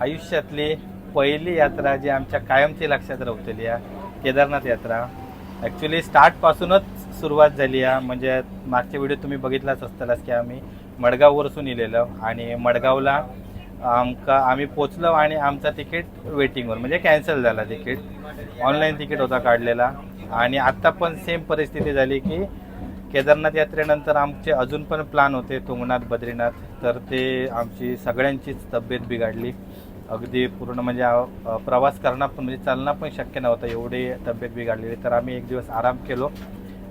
आयुष्यातली पहिली यात्रा जी आमच्या कायमची लक्षात राहतली आहे केदारनाथ यात्रा. ॲक्च्युली स्टार्टपासूनच सुरुवात झाली आहे म्हणजे मागचे व्हिडिओ तुम्ही बघितलाच असतालाच की आम्ही मडगाववरसून इलेलो आणि मडगावला आमका आम्ही पोचलो आणि आमचा तिकीट वेटिंगवर म्हणजे कॅन्सल झाला तिकीट. ऑनलाईन तिकीट होता काढलेला. आणि आत्ता पण सेम परिस्थिती झाली की केदारनाथ यात्रेनंतर आमचे अजून पण प्लान होते तुंगनाथ बद्रीनाथ. तर ते आमची सगळ्यांचीच तब्येत बिघडली. अगदी पूर्ण म्हणजे प्रवास करणं पण म्हणजे चालणं पण शक्य नव्हतं. एवढी तब्येत बिघडलेली. तर आम्ही एक दिवस आराम केलो.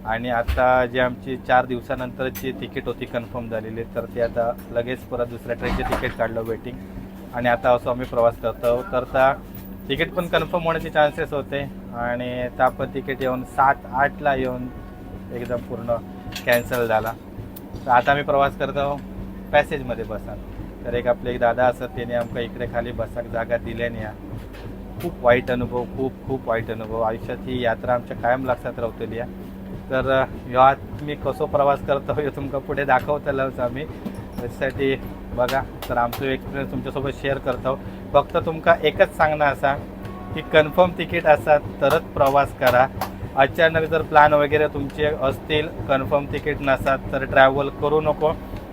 आणि आता जी आमची चार दिवसानंतरची तिकीट होती कन्फर्म झालेली तर ती आता लगेच परत दुसऱ्या ट्रेनचे तिकीट काढलं वेटिंग आणि आता असं आम्ही प्रवास करतो. तर त्या तिकीट पण कन्फर्म होण्याचे चान्सेस होते. आणि त्या पण तिकीट येऊन सात आठला येऊन एकदम पूर्ण कॅन्सल झाला. तर आता आम्ही प्रवास करतो पॅसेजमध्ये बसा. तर एक आपले एक दादा असत त्याने आमकां इकडे खाली बसाक जागा दिल्याने या खूप वाईट अनुभव खूप खूप वाईट अनुभव. आयुष्यात ही यात्रा आमच्या कायम लक्षात रावतली तर ह्यो मी कसो प्रवास करतो हे तुमका पुढे दाखवतलोच आम्ही. त्यासाठी बघा तर आमचो एक्सपिरियन्स तुमच्यासोबत शेअर करतो. फक्त तुमका एकच सांगणं असा की कन्फर्म तिकीट असा तरच प्रवास करा. अचानक जर प्लॅन वगैरे तुमचे असतील कन्फर्म तिकीट नसात तर ट्रॅव्हल करू नको.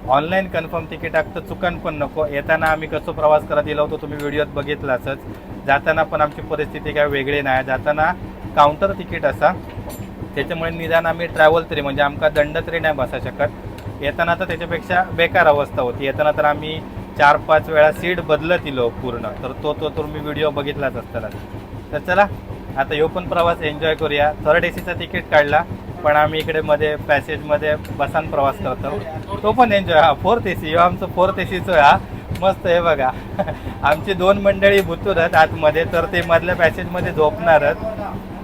ऑनलाईन कन्फर्म तिकीट तर चुकन पण नको. येताना आम्ही कसं प्रवास करत गेलो होतो तुम्ही व्हिडिओत बघितलाच जाताना पण आमची परिस्थिती काय वेगळी नाही. जाताना काउंटर तिकीट असा. त्याच्यामुळे निदान आम्ही ट्रॅव्हल तरी म्हणजे आमका दंड तरी नाही बसा शकत. येताना तर त्याच्यापेक्षा बेकार अवस्था होती. येताना तर आम्ही चार पाच वेळा सीट बदलत दिलो पूर्ण. तर तो तो तुम्ही व्हिडिओ बघितलाच असताना. तर चला आता ह्यो पण प्रवास एन्जॉय करूया. थर्ड ए सीचा तिकीट काढला. पण आम्ही इकडे मध्ये पॅसेजमध्ये बसान प्रवास करतो. तो पण एन्जॉय हा फोर्थ ए सी ह्यो आमचं फोर्थ ए सीचं हा. मस्त हे बघा. आमची दोन मंडळी भुतूरच आतमध्ये तर ते मधल्या पॅसेजमध्ये झोपणारच.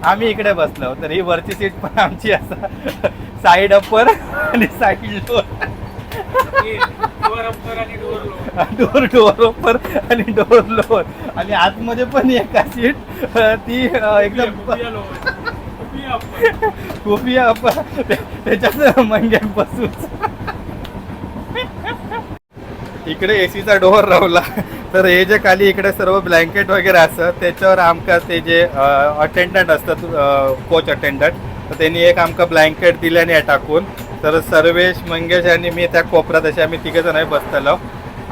आम्ही इकडे बसलो तर ही वरची सीट पण आमची असा साईड अपर आणि side lower door door upper आणि डोअर लोअर आणि आतमध्ये पण एका सीट ती एकदम खूप अपर त्याच्यात मंग्यात बसूच. इकडे एसीचा डोअर रावला तर हे जे खाली इकडे सर्व ब्लँकेट वगैरे असतं त्याच्यावर आमकां ते जे अटेंडंट असतात कोच अटेंडंट तर त्यांनी एक आमकां ब्लँकेट दिल्याने टाकून. तर सर्वेश मंगेश आणि मी त्या कोपऱ्यात असे आम्ही तिघे जण बसतलो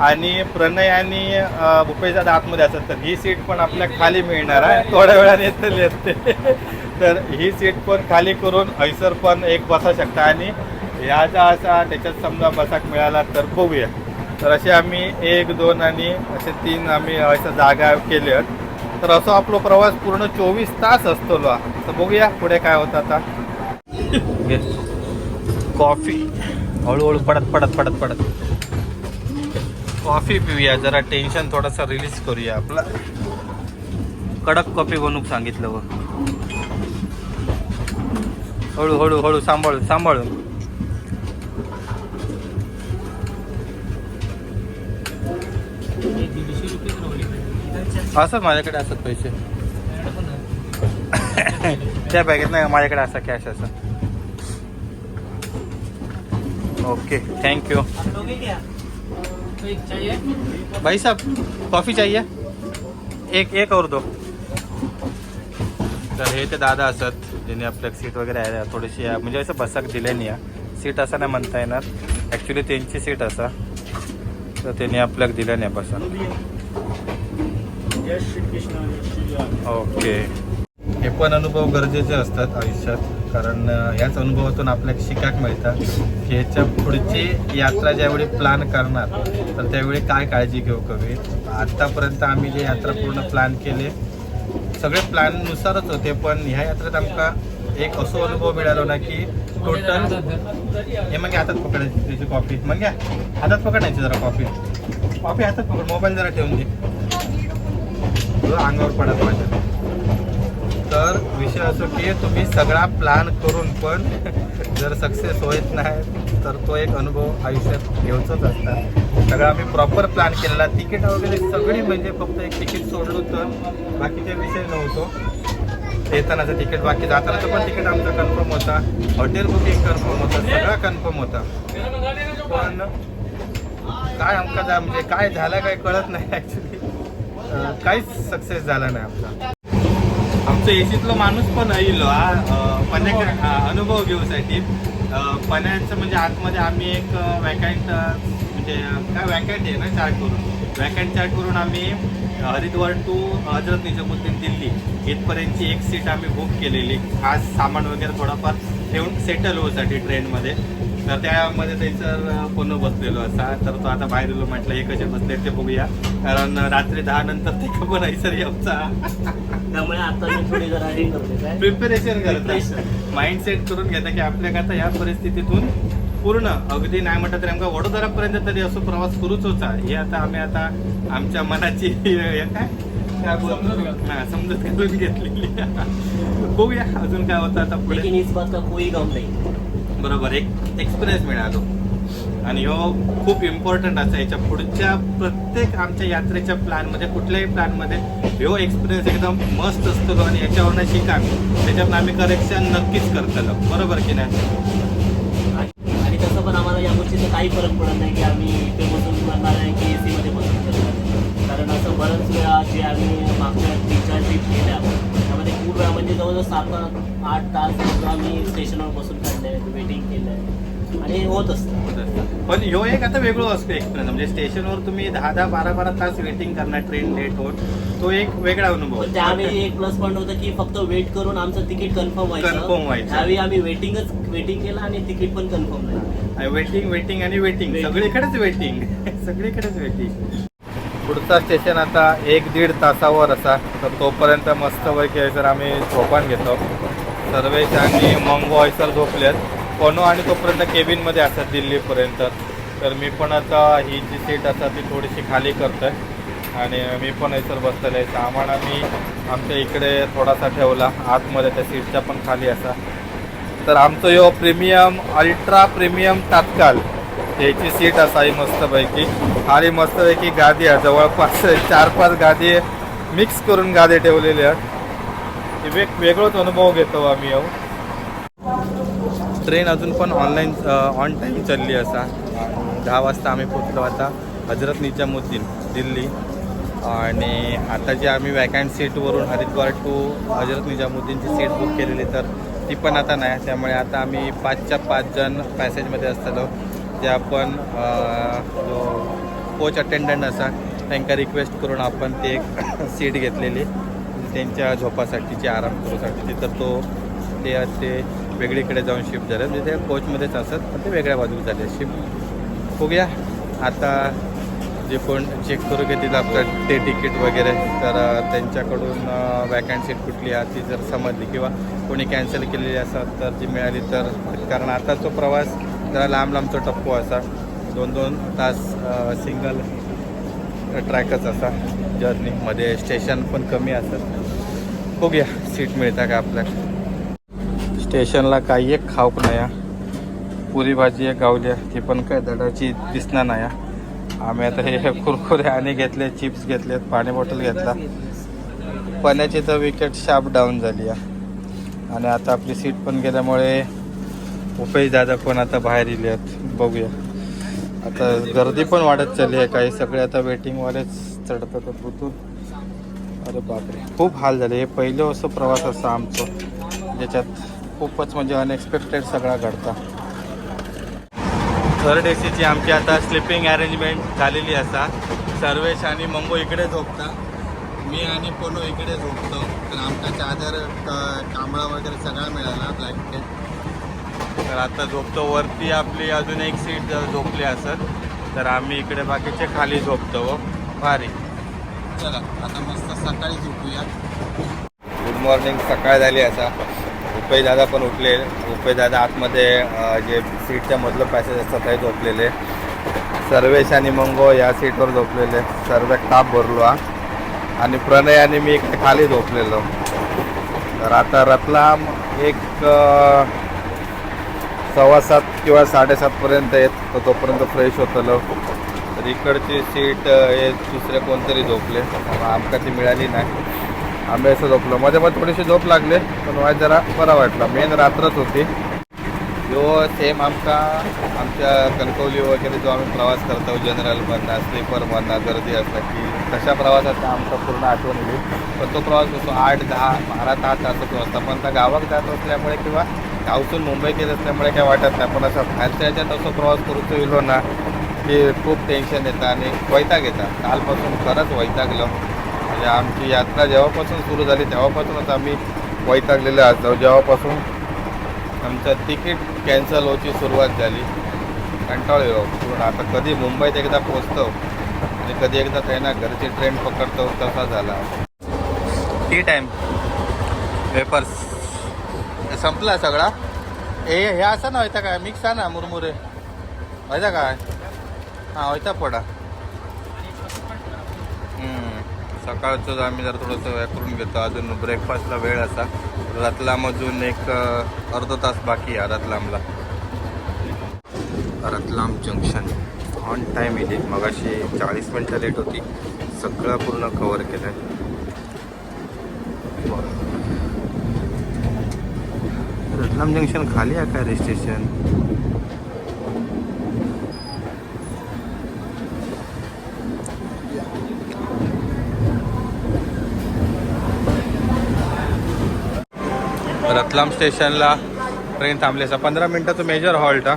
आणि प्रणय आणि अं, भूपेश दादा आतमध्ये असतात. तर ही सीट पण आपल्या खाली मिळणार आहे. थोड्या वेळाने येतली असते तर ही सीट पण खाली करून हैसर पण एक बसा शकता. आणि ह्या ज्या असा त्याच्यात समजा बसाक मिळाला तर बघूया. तर असे आम्ही एक दोन आणि असे तीन आम्ही अशा जागा केल्या. तर असं आपला प्रवास पूर्ण चोवीस तास असतो तर बघूया पुढे काय होतं आता. कॉफी हळूहळू पडत पडत पडत पडत. कॉफी पिऊया. जरा टेन्शन थोडंसं रिलीज करूया आपला. कडक कॉफी बनवूक सांगितलं व. हळू हळू हळू सांभाळून सांभाळून असत माझ्याकडे असत पैसे. त्या बॅगेत नाही माझ्याकडे असा कॅश असा. ओके थँक्यू भाई साहब कॉफी चाहिए? एक एक और दो. तर हे ते दादा असत. ज्याने आपल्या सीट वगैरे आहे थोडीशी म्हणजे असं बसाक दिले नाही सीट असं नाही म्हणता येणार. ॲक्च्युली त्यांची सीट असा. तर त्यांनी आपल्याक दिल्या नाही बसा ओके हे पण अनुभव गरजेचे असतात आयुष्यात. कारण याच ह्याच अनुभवातून आपल्याला शिकायला मिळतात की ह्याच्या पुढची यात्रा ज्यावेळी प्लॅन करणार तर त्यावेळी काय काळजी घेऊ कवी? आत्तापर्यंत आम्ही जे यात्रा पूर्ण प्लॅन केले सगळे प्लॅननुसारच होते पण ह्या यात्रेत आमका एक असो अनुभव मिळालो ना की टोटल हे मग हातात पकडायची त्याची कॉफी मग घ्या हातात पकडायची जरा कॉफी कॉफी हातात पकड मोबाईल जरा ठेवून दे अंगावर पडत माझ्या. तर विषय असो की तुम्ही सगळा प्लॅन करून पण जर सक्सेस होत नाही तर तो एक अनुभव आयुष्यात घेऊचच असतात सगळं आम्ही प्रॉपर प्लॅन केलेला. तिकीट वगैरे सगळी म्हणजे फक्त एक तिकीट सोडलो तर बाकीचे विषय नव्हतो. येतानाचं तिकीट बाकी जातानाचं पण तिकीट आमचं कन्फर्म होता. हॉटेल बुकिंग कन्फर्म होतं. सगळं कन्फर्म होता. पण काय आमका जा म्हणजे काय झालं काय कळत नाही ॲक्च्युली काहीच सक्सेस झाला नाही आमचा. आमचं एसीतला माणूस पण येईल पण्या हा, अनुभव घेऊसाठी पण्याचं म्हणजे आतमध्ये आम्ही एक वॅकंट काय वॅकंट आहे ना चार्ट करून? वॅकंट चार्ट करून आम्ही हरिद्वार टू हजरत निजामुद्दीन दिल्ली इथपर्यंतची एक सीट आम्ही बुक केलेली. खास सामान वगैरे थोडाफार ठेवून सेटल होसाठी ट्रेनमध्ये तर त्यामध्ये त्याचं कोण बसलेलो असा. तर तो आता बाहेर येलो म्हटलं हे कसे बसले ते बघूया. कारण रात्री दहा नंतर ते खबर आहे सर याचा त्यामुळे आता करते प्रिपरेशन Preparation. करतात माइंड सेट करून घेता की आपल्या आता या परिस्थितीतून पूर्ण अगदी नाही म्हटलं तरी आमका वडोदरापर्यंत तरी असो प्रवास करूच होता. हे आता आम्ही आता आमच्या मनाची काय? हा समजत करून घेतलेली. बघूया अजून काय होतं आता पुढे. लेकिन इस बात का कोई गम नहीं. बरोबर एक एक्सपिरियन्स मिळालो. आणि हो खूप इम्पॉर्टंट असं याच्या पुढच्या प्रत्येक आमच्या यात्रेच्या प्लॅनमध्ये कुठल्याही प्लॅनमध्ये हो एक्सपिरियन्स एकदम मस्त असतो. आणि याच्यावरनं शिका. त्याच्यावर आम्ही करेक्शन नक्कीच करतलो. बरोबर की नाही? तिथं काही फरक पडत नाही की आम्ही इथे बसून करणार आहे की ए सीमध्ये बसून करणार कारण असं बरंच वेळा जे आम्ही मागच्या तीन चार ट्रिप केल्या त्यामध्ये खूप वेळा म्हणजे जवळजवळ सात आठ तास आम्ही स्टेशनवर बसून काढले वेटिंग केलं आहे आणि होत असतं. पण ह्यो एक आता वेगळं असतो एक्सपिरियन्स म्हणजे स्टेशनवर तुम्ही दहा दहा बारा बारा तास वेटिंग करणार ट्रेन लेट होऊन. तो एक वेगळा अनुभव पण त्यावेळी एक प्लस पॉईंट होतं की फक्त वेट करून आमचं तिकीट कन्फर्म व्हायचं. Confirm व्हायचं. त्यावेळी आम्ही वेटिंगच वेटिंग केलं आणि तिकीट पण कन्फर्म नाही वेटिंग वेटिंग आणि वेटिंग Waiting. सगळीकडेच वेटिंग सगळीकडेच वेटिंग पुढचा स्टेशन आता एक दीड तासावर असा. तर तोपर्यंत मस्तपैकी जर आम्ही झोपान घेतो. सर्वेश आणि मंगो सर झोपलेत. कोनो आणि तोपर्यंत केबिनमध्ये असतात दिल्लीपर्यंत. तर मी पण आता ही जी सीट असतात ती थोडीशी खाली करतोय. आणि मी पण सर बसलेलं आहे. सामान आम्ही आमच्या इकडे थोडासा ठेवला. आतमध्ये त्या सीटच्या पण खाली असा. तर आमचं यो प्रीमियम अल्ट्रा प्रीमियम तात्काळ याची सीट असा ही मस्तपैकी. आणि मस्तपैकी गादी आहे. जवळपास चार पाच गादी मिक्स करून गादी ठेवलेली आहेत. वेग वेगळंच अनुभव घेतो आम्ही येऊ ट्रेन अजून पण ऑनलाईन ऑन टाईम चालली असा. दहा वाजता आम्ही पोचलो आता हजरत निजामुद्दीन दिल्ली. आणि आता जे आम्ही वॅकंट सीटवरून हरिद्वार टू हजरत निजामुद्दीनची सीट बुक केलेली तर ती पण आता नाही. त्यामुळे आता आम्ही पाचच्या पाच जण पॅसेजमध्ये असतालो जे आपण जो कोच अटेंडंट असा त्यांना रिक्वेस्ट करून आपण ते एक सीट घेतलेली. त्यांच्या झोपासाठी जे आराम करूसाठी. तर तो ते ते वेगळीकडे जाऊन शिफ्ट झाले. म्हणजे ते कोचमध्येच असत पण ते वेगळ्या बाजूला झाले. शिफ्ट बघूया. आता जे कोण चेक करू घेतील आपलं ते तिकीट वगैरे तर त्यांच्याकडून वॅकंट सीट कुठली आहे ती जर समजली किंवा कोणी कॅन्सल केलेली असतात तर जी मिळाली तर. कारण आता तो प्रवास जरा लांब लांबचा टप्पो असा. दोन दोन तास सिंगल ट्रॅकच असा. जर्नीमध्ये स्टेशन पण कमी असतात. बघूया सीट मिळता का आपल्याला. स्टेशनला काही एक खाऊक नाही हा. पुरी भाजी एक गावली आहे, ती पण काय दडाची दिसणार नाही हा. आम्ही आता हे कुरकुरे आणि घेतले चिप्स घेतलेत पाणी बॉटल घेतला. पाण्याची तर विकेट शार्प डाऊन झाली आहे. आणि आता आपली सीट पण गेल्यामुळे उपेश दादा पण आता बाहेर येले आहेत. बघूया. आता गर्दी पण वाढत चालली आहे. काही सगळे आता वेटिंगवालेच चढतात उतरून अरे बापरे. खूप हाल झाले. हे पहिलं असं प्रवास असा आमचं. ज्याच्यात खूपच म्हणजे अनएक्सपेक्टेड सगळा घडता. थर्ड ए सीची आमची आता स्लिपिंग अरेंजमेंट झालेली असा. सर्वेश आणि मंगो इकडे झोपता. मी आणि पोनो इकडे झोपतो. तर आमचा चादर कांबळा वगैरे सगळा मिळाला ब्लँकेट तर आता झोपतो. वरती आपली अजून एक सीट झोपली असत तर आम्ही इकडे बाकीचे खाली झोपतो. व भारी. चला आता मस्त सकाळी झोपूया. गुड मॉर्निंग सकाळ झाली असा दादा पण उठले. दादा आतमध्ये जे सीटच्या मधलं पॅसेज असतात ते झोपलेले. सर्वेश आणि मंगो या सीटवर झोपलेले. सर्व ताप भरलो हा. आणि प्रणय आणि मी इकडे खाली झोपलेलो. तर आता रतलाम एक सव्वा सात किंवा साडेसातपर्यंत येत तर तोपर्यंत फ्रेश होतलो. तर इकडची सीट हे दुसरे कोणतरी झोपले. आमका ती मिळाली नाही. आम्ही असं झोपलो. मध्ये मध्ये थोडीशी झोप लागले पण वाईट जरा बरा वाटला. मेन रात्रच होती. ह्यो सेम आमका आमच्या कणकवली वगैरे जो आम्ही प्रवास करतो जनरलमधनं स्लीपरमधनं गर्दी असला की तशा प्रवासाचा आमचा पूर्ण आठवण येईल. पण तो प्रवास असतो आठ दहा बारा दहा तासाचा असतो. पण त्या गावात जात असल्यामुळे किंवा गावसून मुंबईत येत असल्यामुळे काय वाटत नाही. पण असं बाहेरच्या याच्यात असं प्रवास करूचो येलो ना की खूप टेन्शन येतं आणि वैताग येतात. कालपासून खरंच वैतागलं. म्हणजे आमची यात्रा जेव्हापासून सुरू झाली तेव्हापासूनच आम्ही वैतागलेले असतो जेव्हापासून आमचं तिकीट कॅन्सल होची सुरुवात झाली. कंटाळलो पूर्ण आता कधी मुंबईत एकदा पोचतो आणि कधी एकदा त्यांना घरची ट्रेन पकडतो तसा झाला. टी टाईम पेपर्स संपला सगळा? ए हे असं ना व्हायचा काय मिक्स आहे ना मुरमुरे. व्हायचा काय हां व्हायचा पडा. हम्म. सकाळचं आम्ही जरा थोडंसं हे करून घेतो. अजून ब्रेकफास्टला वेळ असा. रतलाम अजून एक अर्धा तास बाकी आहे रतलामला. रतलाम जंक्शन ऑन टाईम येते मगाशी चाळीस मिनटं लेट होती. सगळं पूर्ण कवर केलं आहे रतलाम जंक्शन खाली आहे काय स्टेशन रतलाम स्टेशनला ट्रेन थांबली असा पंधरा मिनटाचं मेजर हॉल्ट हा.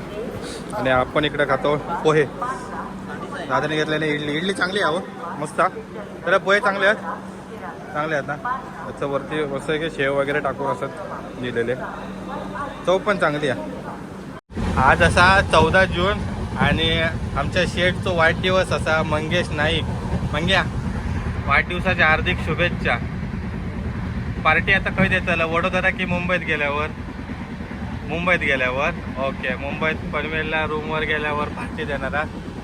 आणि आपण इकडे खातो पोहे. दादाने घेतल्याने इडली. इडली चांगली आहे हो. मस्त तर पोहे चांगले आहेत? चांगले आहेत ना? त्याचं वरती असं की शेव वगैरे टाकून असत दिलेले. चव पण चांगली आहे. आज असा चौदा जून आणि आमच्या शेठचा वाढदिवस असा मंगेश नाईक. मंग्या वाढदिवसाच्या हार्दिक शुभेच्छा. पार्टी आता खंय देतलं वडोदरा की मुंबईत गेल्यावर? मुंबईत गेल्यावर? ओके मुंबईत पनवेलला रूमवर गेल्यावर पार्टी देणार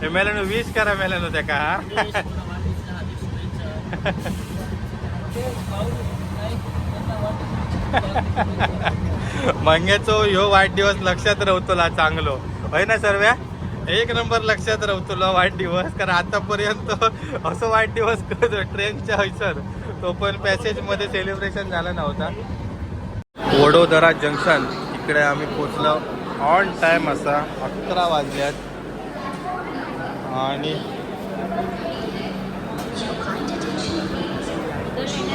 हे? मेल्यानं वीस करा मेल्यानं त्या का मंग्याचो ह्यो वाढदिवस लक्षात राहतला चांगलो. होय ना सर्व्या? एक नंबर लक्षात राहतलो वाढदिवस कारण आतापर्यंत असं वाढदिवस करतो ट्रेनच्या हयसर तो पण पॅसेजमध्ये सेलिब्रेशन झाला नव्हता. वडोदरा जंक्शन इकडे आम्ही पोचलो ऑन टाईम असा अकरा वाजल्यात. आणि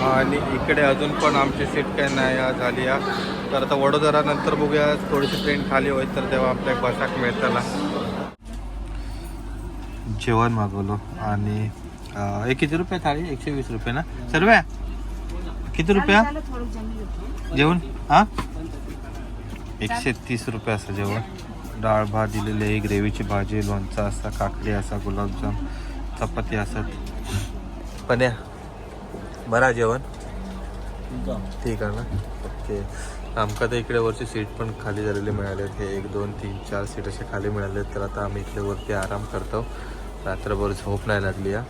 आणि इकडे अजून पण आमची सीट काय नाही झाली या तर आता वडोदरा नंतर बघूया थोडीशी ट्रेन खाली होईल तर तेव्हा आपल्या बसाक मिळताला. जेवण मागवलो आणि हे किती रुपये थाळी? एकशे वीस रुपये ना? सर्व किती रुपया? जेवण हा? एकशे तीस रुपये असं जेवण. डाळ भात दिलेले आहे ग्रेव्हीची भाजी लोणचा असा काकडी असा गुलाबजाम चपाती असत पण बरा जेवण? ठीक आहे ना? ओके. आमका तर इकडे वरची सीट पण खाली झालेली मिळाले हे एक दोन तीन चार सीट असे खाली मिळाले तर आता आम्ही इकडे वरती आराम करतो. रात्रभर झोप नाही लागली या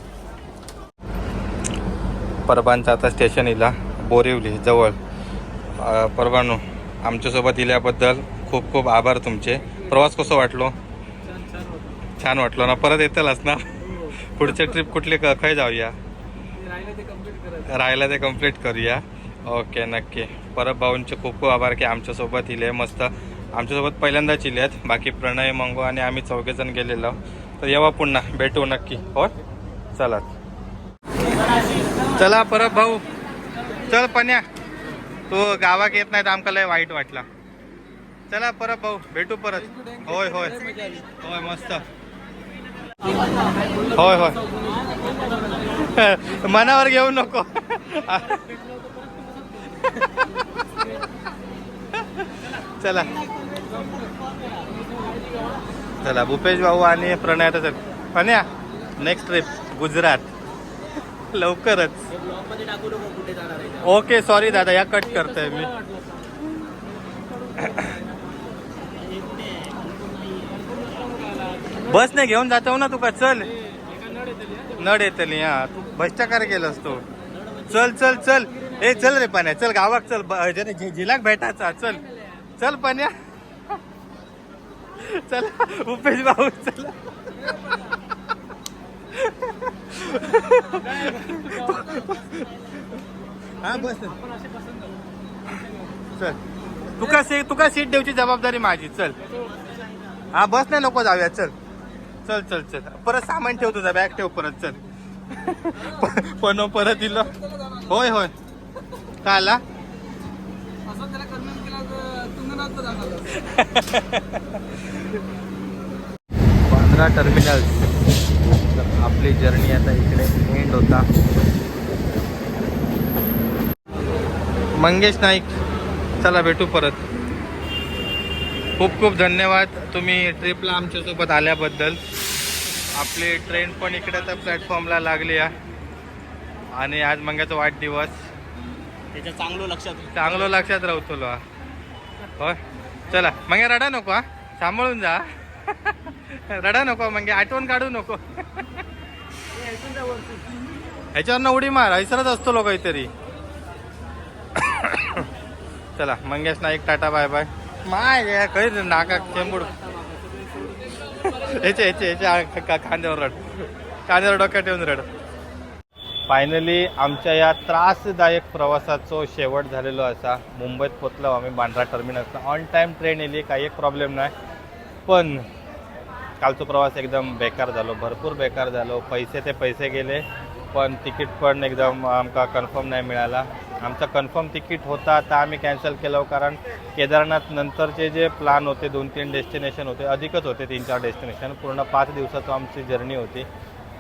परबांचं आता स्टेशन इला बोरिवली जवळ. परबानू आमच्यासोबत इल्याबद्दल खूप खूप आभार तुमचे. प्रवास कसं वाटलो? छान वाटलो ना. परत येतलच ना? पुढचे ट्रिप कुठली क- खय जाऊया? राहिलं ते कंप्लीट करूया. ओके नक्की. परत भाऊंचे खूप खूप आभार की आमच्यासोबत इले. मस्त. आमच्यासोबत पहिल्यांदाच इले आहेत. बाकी प्रणय मंगो आणि आम्ही चौघेजण गेलेलो. तर येवा पुन्हा. भेटू नक्की. हो चला. चला परत भाऊ. चल पन्या. तू गावात येत नाही तर आमका लय वाईट वाटला. चला परत भाऊ भेटू परत. होय होय. होय मस्त. होय होय. मनावर घेऊ नको. चला. चला भूपेश भाऊ आणि प्रणय आता चल. Panya next trip Gujarat. लवकरच. टाकू नको कुठे जाणार आहे ओके सॉरी दादा या कट करतोय मी. बस नाही घेऊन जातो ना तुका चल. नड येतली हा. तू बसच्या कार तू? चल चल चल. ए चल रे पाण्या चल गावाक चल. ब- जरा झि- झिलाक भेटायचा चल. चल पाण्या. चल उपेश भाऊ चला. हा बस. चल. तुका सीट तुका सीट देवची जबाबदारी माझी? चल. हा बस नाही नको जाऊया चल. चल चल चल. परत सामान ठेव तुझा बॅग ठेव परत. चल. पण परत दिलं. होय होय. का आला? बांद्रा टर्मिनल. आपली जर्नी आता इकडे एंड होता. मंगेश नाईक चला भेटू परत. खूप खूप धन्यवाद तुम्ही ट्रिपला आमच्यासोबत आल्याबद्दल. आपली ट्रेन पण इकडे तर प्लॅटफॉर्मला लागली आहे. आणि आज मंग्याचा वाढदिवस. त्याच्या चांगलं लक्षात चांगलं लक्षात राहू तुला. होय. चला मग रडा नको हा. सांभाळून जा. रडा नको मग. आठवण काढू नको. ह्याच्यावर उडी मार. हैसरच असतो लोक काहीतरी चला Mangesh Naik tata bye bye. माय काही नाका चेंबूड. याचे याचे याचे कांद्यावर खांद्यावर रड. खांद्यावर डोक्यात ठेवून रड. फायनली आमच्या या त्रासदायक प्रवासाचो शेवट झालेलो असा. मुंबईत पोचलो आम्ही बांद्रा टर्मिनसला ऑन टाईम ट्रेन येली काही एक प्रॉब्लेम नाही. पण कालचो प्रवास एकदम बेकार झालो भरपूर बेकार झालो. पैसे ते पैसे गेले पण तिकीट पण एकदम आमका कन्फर्म नाही मिळाला. आमचा कन्फर्म तिकीट होता तर आम्ही कॅन्सल केलं कारण केदारनाथ नंतरचे जे प्लान होते दोन तीन डेस्टिनेशन होते अधिकच होते तीन चार डेस्टिनेशन पूर्ण पाच दिवसाचं आमची जर्नी होती.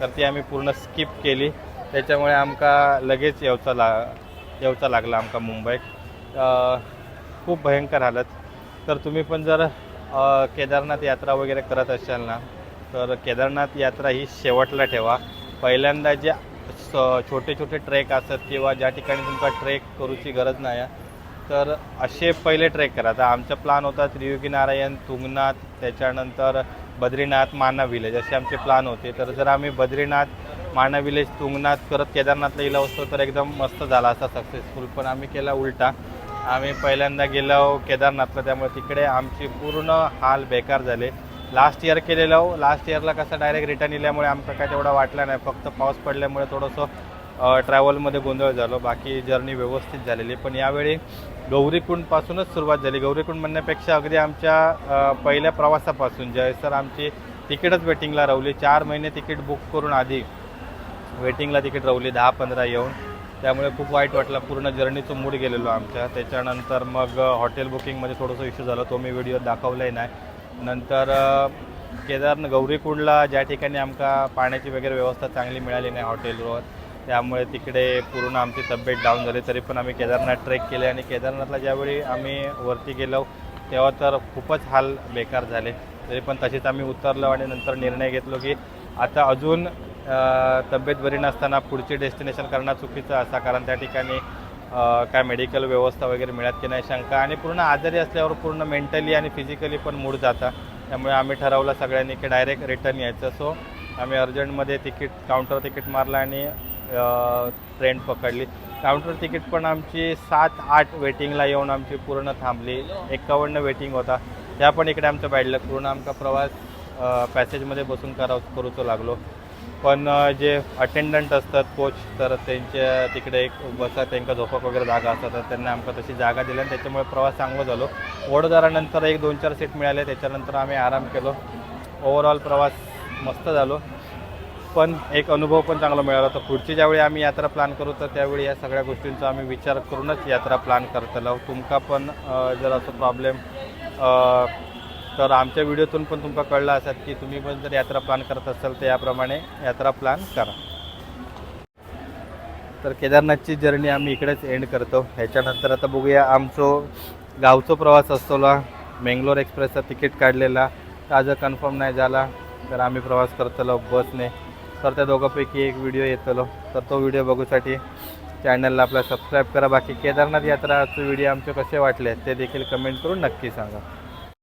तर ती आम्ही पूर्ण स्किप केली. त्याच्यामुळे आमका लगेच येवचा ला येवचा लागला आमका मुंबईत. खूप भयंकर हालत. तर तुम्ही पण जर केदारनाथ यात्रा वगैरे करत असाल ना तर केदारनाथ यात्रा ही शेवटला ठेवा. पहिल्यांदा जे स- छोटे छोटे ट्रेक असतात किंवा ज्या ठिकाणी तुमचा ट्रेक करूची गरज नाही आहे, तर असे पहिले ट्रेक करा. आता आमचा प्लान होता त्रियुगी नारायण तुंगनाथ त्याच्यानंतर बद्रीनाथ माना विलेज असे आमचे प्लान होते. तर जर आम्ही बद्रीनाथ माना विलेज तुंगनाथ करत केदारनाथला गेलो असतो तर एकदम मस्त झाला असा सक्सेसफुल पण आम्ही केला उलटा. आम्ही पहिल्यांदा गेलो केदारनाथला त्यामुळे तिकडे आमची पूर्ण हाल बेकार झाले. लास्ट इयर केलेलो लास्ट इयरला कसं डायरेक्ट रिटर्न इल्यामुळे आमचं काय तेवढा वाटला नाही. फक्त पाऊस पडल्यामुळे थोडंसं ट्रॅव्हलमध्ये गोंधळ झालो. बाकी जर्नी व्यवस्थित झालेली. पण यावेळी गौरीकुंडपासूनच सुरुवात झाली. गौरीकुंड म्हणण्यापेक्षा अगदी आमच्या पहिल्या प्रवासापासून. जयसर आमची तिकीटच वेटिंगला राहली चार महिने तिकीट बुक करून आधी वेटिंगला तिकीट रवली. दहा पंधरा येऊन. त्यामुळे खूप वाईट वाटलं. पूर्ण जर्नीचं मूड गेलेलो आमच्या. त्याच्यानंतर मग हॉटेल बुकिंगमध्ये थोडंसं इश्यू झाला. तो मी व्हिडिओ दाखवलाही नाही. नंतर अ, केदार गौरीकुंडला ज्या ठिकाणी आमका पाण्याची वगैरे व्यवस्था चांगली मिळाली नाही हॉटेलवर त्यामुळे तिकडे पूर्ण आमची तब्येत डाऊन झाली. तरी पण आम्ही केदारनाथ ट्रेक केले आणि केदारनाथला ज्यावेळी आम्ही वरती गेलो तेव्हा तर खूपच हाल बेकार झाले. तरी पण तसेच आम्ही उतरलो आणि नंतर निर्णय घेतलो की आता अजून तब्येत बरी नसताना पुढची डेस्टिनेशन करणं चुकीचं असा कारण त्या ठिकाणी काय मेडिकल व्यवस्था वगैरे मिळत की नाही शंका. आणि पूर्ण आजारी असल्यावर पूर्ण मेंटली आणि फिजिकली पण मूड जाता. त्यामुळे आम्ही ठरवलं सगळ्यांनी की डायरेक्ट रिटर्न यायचं. सो आम्ही अर्जंटमध्ये तिकीट काउंटर तिकीट मारलं आणि ट्रेन पकडली. काउंटर तिकीट पण आमची सात आठ वेटिंगला येऊन आमची पूर्ण थांबली. एक्कावन्न वेटिंग होता. त्या पण इकडे आमचं बॅडलं पूर्ण आमचा प्रवास पॅसेजमध्ये बसून कराव करूचो लागलो. पण जे अटेंडंट असतात कोच तर त्यांच्या तिकडे एक बसा त्यांना झोपक वगैरे जागा असतात तर त्यांना आमकां तशी जागा दिली आणि त्याच्यामुळे प्रवास चांगला झालो. वडोदरानंतर एक दोन चार सीट मिळाले त्याच्यानंतर आम्ही आराम केलो. ओव्हरऑल प्रवास मस्त झालो. पण एक अनुभव पण चांगला मिळाला तर पुढची ज्यावेळी आम्ही यात्रा प्लॅन करू तर त्यावेळी या सगळ्या गोष्टींचा आम्ही विचार करूनच यात्रा प्लॅन करतलो. तुमका पण जर असं प्रॉब्लेम तर आमच्या व्हिडिओतून पण तुमका कळलं असत की तुम्ही पण जर यात्रा प्लॅन करत असाल तर याप्रमाणे यात्रा प्लॅन करा. तर केदारनाथची जर्नी आम्ही इकडेच एंड करतो. ह्याच्यानंतर आता बघूया आमचो गावचो प्रवास असतोला. मेंगलोर एक्सप्रेसचा तिकीट काढलेला. ताजं कन्फर्म नाही झाला तर आम्ही प्रवास करतलो बसने. तर त्या दोघांपैकी एक व्हिडिओ येतलो. तर तो व्हिडिओ बघूसाठी चॅनलला आपला सबस्क्राईब करा. बाकी केदारनाथ यात्राचे व्हिडिओ आमचे कसे वाटले ते देखील कमेंट करून नक्की सांगा.